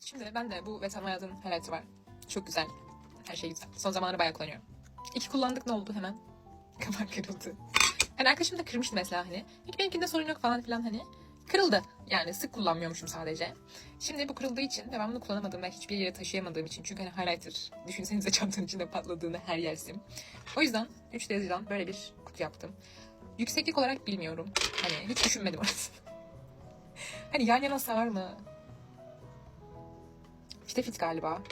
Şimdi ben de bu Veteran Hayat'ın highlight'ı var. Çok güzel. Her şey güzel. Son zamanlarda bayağı kullanıyorum. İki kullandık ne oldu hemen? Kapak kırıldı. Yani arkadaşım da kırmıştı mesela hani. Peki benimkinde sorun yok falan filan hani. Kırıldı. Yani sık kullanmıyormuşum sadece. Şimdi bu kırıldığı için bunu kullanamadığım ve hiçbir yere taşıyamadığım için. Çünkü hani highlighter düşünsenize çantanın içinde patladığını her yer sim. O yüzden 3 yazıdan böyle bir kutu yaptım. Yükseklik olarak bilmiyorum. Hani hiç düşünmedim orası. hani yan yana sığar mı? İşte fit galiba.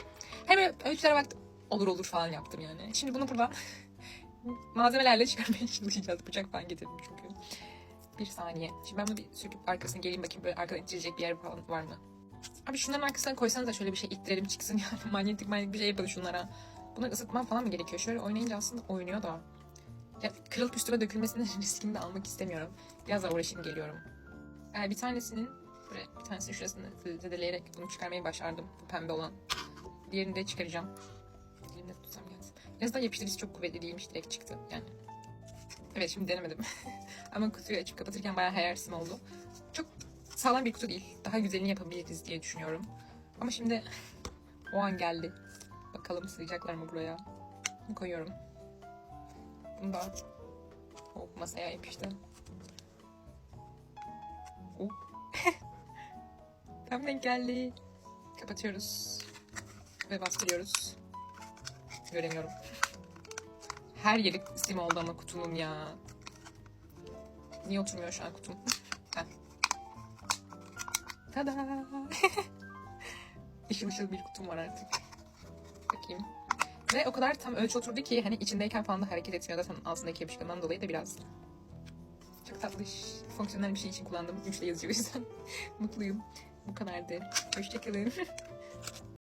Hem ölçülere baktım. Olur olur falan yaptım yani. Şimdi bunu buradan malzemelerle çıkarmaya çalışacağız. Bıçak falan getirdim çünkü. Bir saniye. Şimdi ben bunu bir söküp arkasına geleyim bakayım böyle arkada ittirecek bir yer falan var mı? Abi şunların arkasına koysanız da şöyle bir şey ittirelim çıksın yani. manyetik manyetik bir şey yapalım şunlara. Bunları ısıtmam falan mı gerekiyor? Şöyle oynayınca aslında oynuyor da. Ya kırılıp üstüme dökülmesinin riskini de almak istemiyorum. Biraz da uğraşayım geliyorum. Yani bir tanesinin böyle bir tanesinin şurasını zedeleyerek bunu çıkarmayı başardım. Bu pembe olan. Diğerini de çıkaracağım. Elimde tutsam gelsin. En azından yapıştırıcısı çok kuvvetli değilmiş. Direkt çıktı yani. Evet şimdi denemedim. Ama kutuyu açıp kapatırken bayağı hayalsim oldu. Çok sağlam bir kutu değil. Daha güzelini yapabiliriz diye düşünüyorum. Ama şimdi o an geldi. Bakalım sığacaklar mı buraya. Bunu koyuyorum. Bunu da hop masaya yapıştı. Hop. Tam denk geldi. Kapatıyoruz. Ve bastırıyoruz. Göremiyorum. Her yeri sim oldu ama kutunun ya. Niye oturmuyor şu an kutum? Heh. Tada! Işıl ışıl bir kutum var artık. Bakayım. Ve o kadar tam ölçü oturdu ki hani içindeyken falan da hareket etmiyor. Zaten altındaki yapışkandan dolayı da biraz çok tatlış. Fonksiyonel bir şey için kullandım. Üçle yazıyor o yüzden. Mutluyum. Bu kadardı. Hoşçakalın.